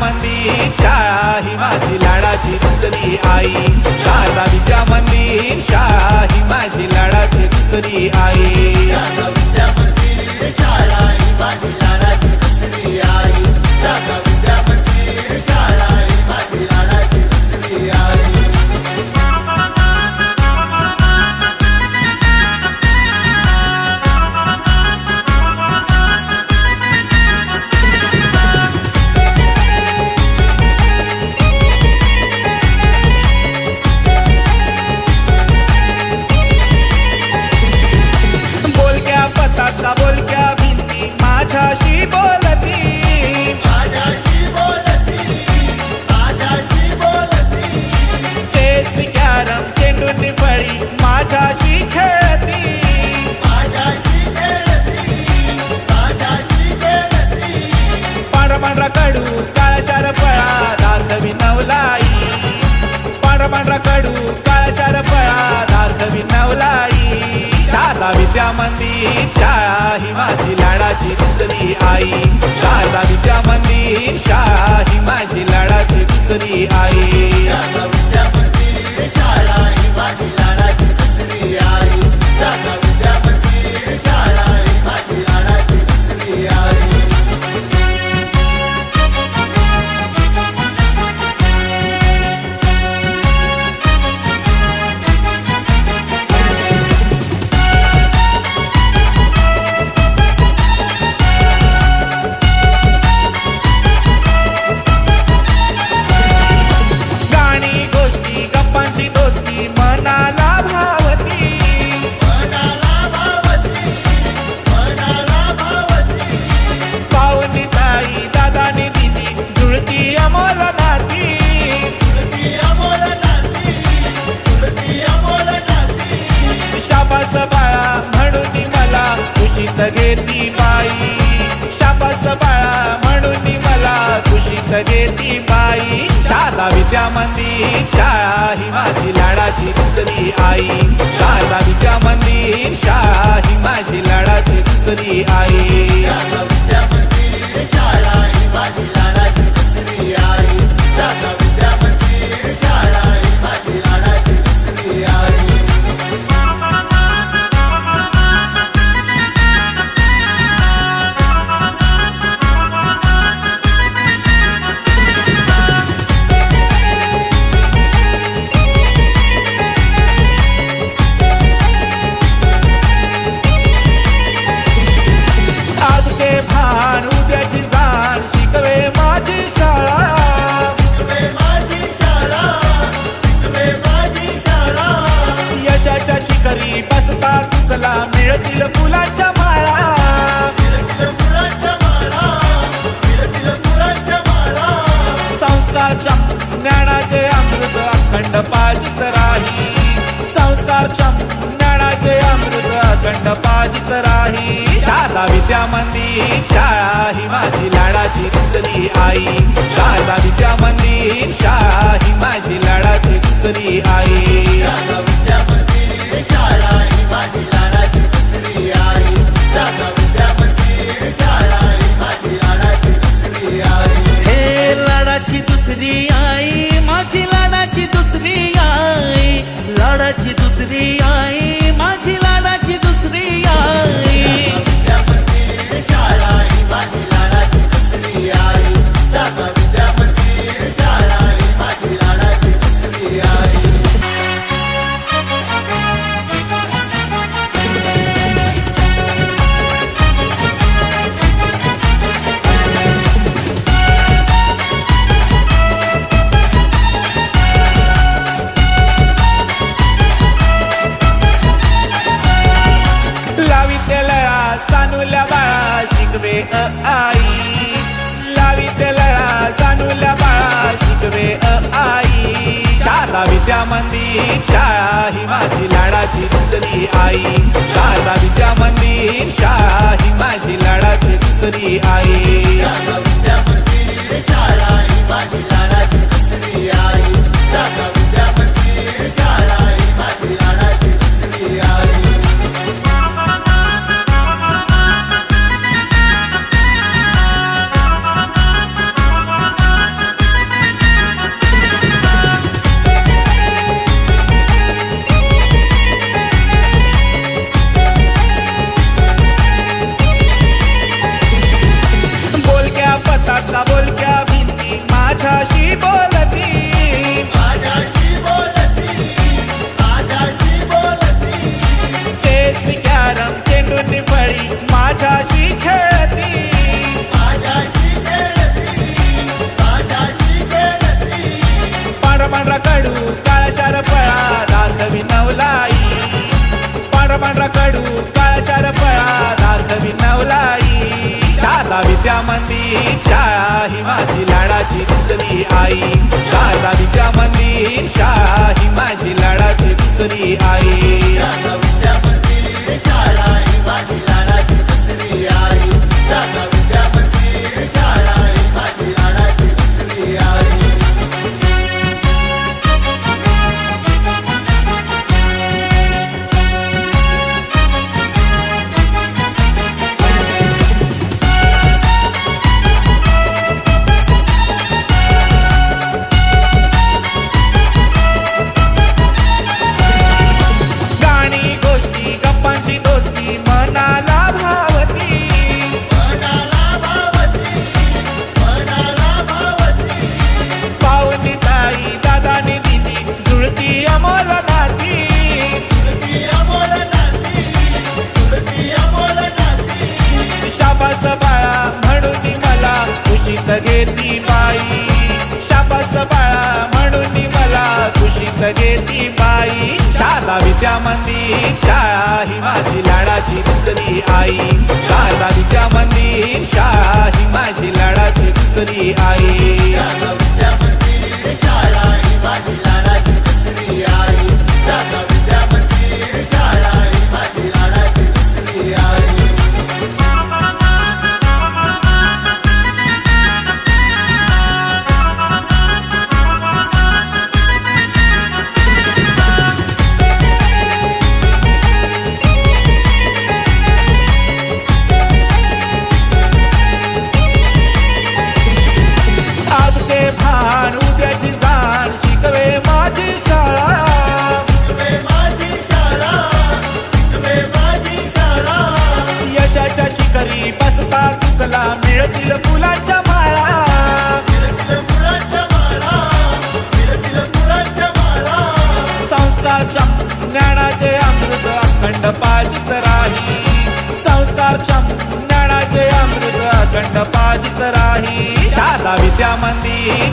मंदिर शाळा ही माझी लाडाची दुसरी आई. शारदा विद्या मंदिर शाळा ही माझी लाडाची दुसरी आई. बोलक्या मंदिर शाळा ही माझी लाडाची दुसरी आई. शारदा विद्या मंदिर शाळा ही माझी लाडाची दुसरी आई. गाणी शिखरी बसता तुझला मिळतील फुलांच्या माळा. संस्कारक्षम ज्ञानाचे अमृत अखंड पाजित राही. संस्कारक्षम ज्ञानाचे अमृत अखंड पाजित राही. शारदा विद्या मंदिर शाळा ही माझी लाडाची दुसरी आई. शारदा विद्या मंदिर शाळा ही माझी लाडाची दुसरी आई. हे मंदिर शाळा ही माझी लाडाची दुसरी आई. शारदा विद्या मंदिर शाळा ही माझी लाडाची दुसरी आई. शाळा ही माझी शाळा ही माझी लाडाची दुसरी आई. त्या मंदिर शाळा ही माझी लाडाची दुसरी आई. शाळा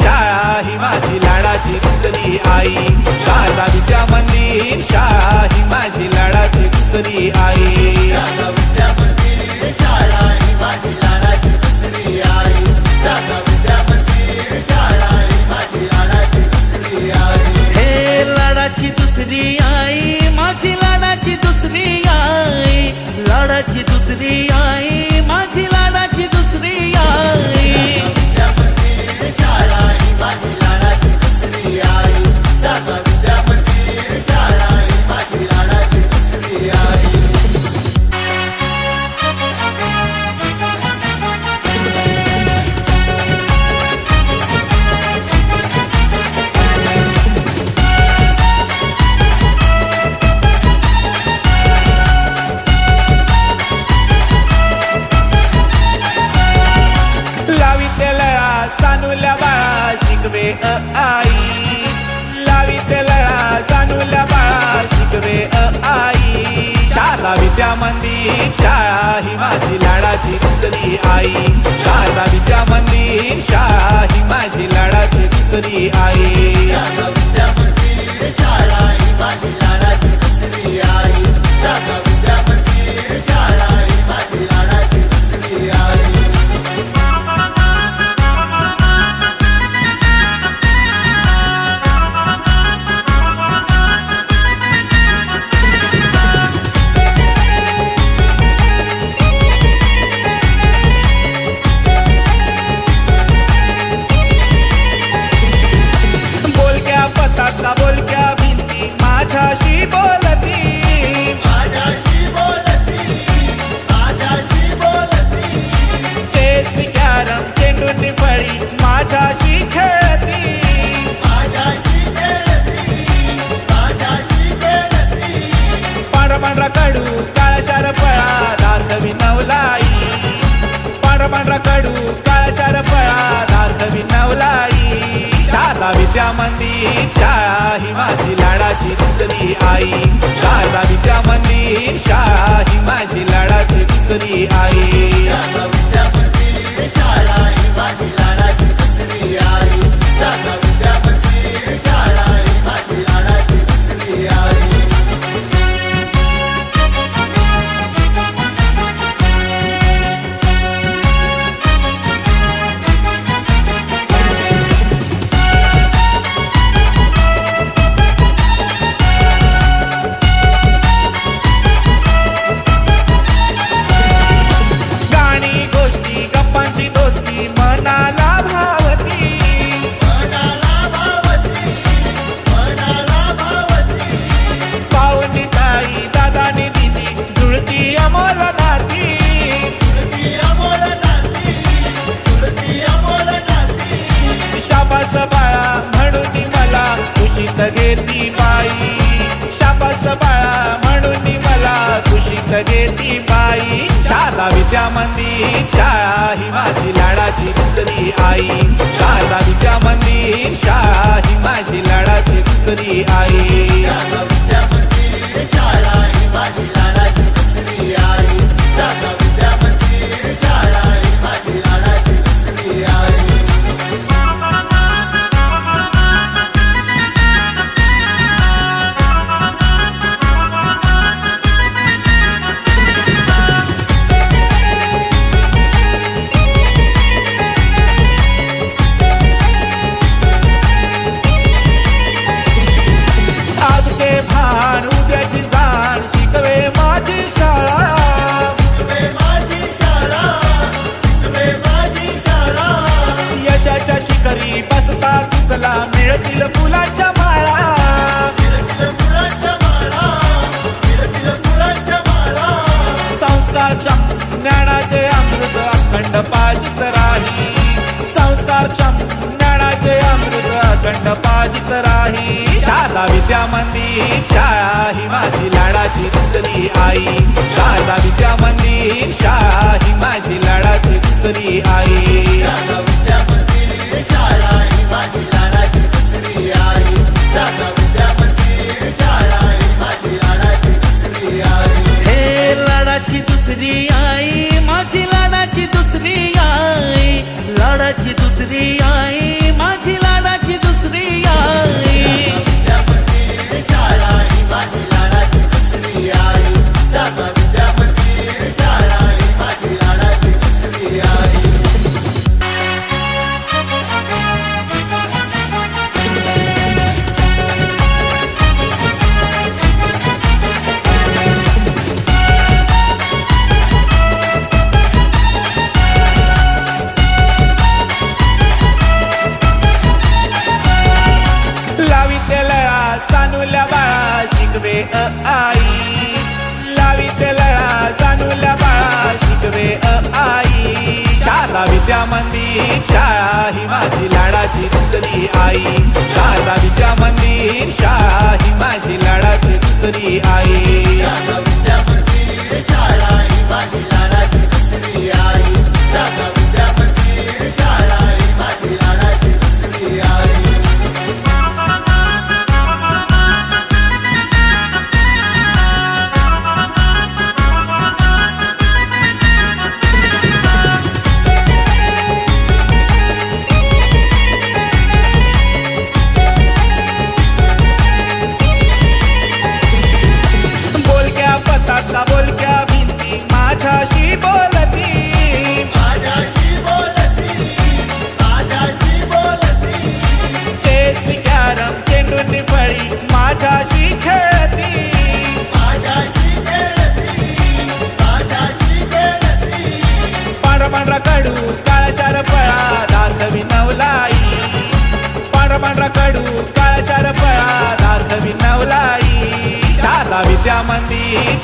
शाळा ही माझी लाडाची दुसरी आई. दादा विद्या मंदिर शाळा ही माझी लाडाची दुसरी आई. I मंदिर शाळा ही माझी लाडाची दुसरी आई. विद्या मंदिर शाळा ही माझी लाडाची दुसरी आई. विद्या मंदिर शाळा ही माझी माझी लाडाची दुसरी आई. तालुक्यामध्ये शाळा ही माझी लाडाची दुसरी आई. शारदा विद्या मंदिर शाळा ही माझी लाडाची दुसरी आई. शारदा विद्या मंदिर शाळा ही माझी लाडाची दुसरी आई. शारदा विद्या मंदिर शाळा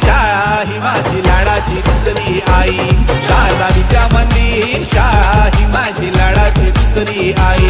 शाळा ही माझी लाडाची दुसरी आई. दादा विद्या मंदिर शाळा ही माझी लाडाची दुसरी आई.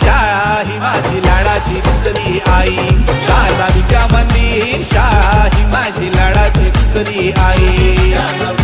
शाळा ही माझी लाडाची दुसरी आई. तालुक्यामधली शाळा ही माझी लाडाची दुसरी आई.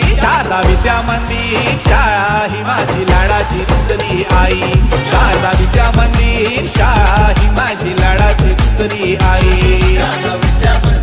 शारदा विद्या मंदिर शाळा ही माझी लाडाची दुसरी आई. शारदा विद्या मंदिर शाळा ही माझी लाडाची दुसरी आई.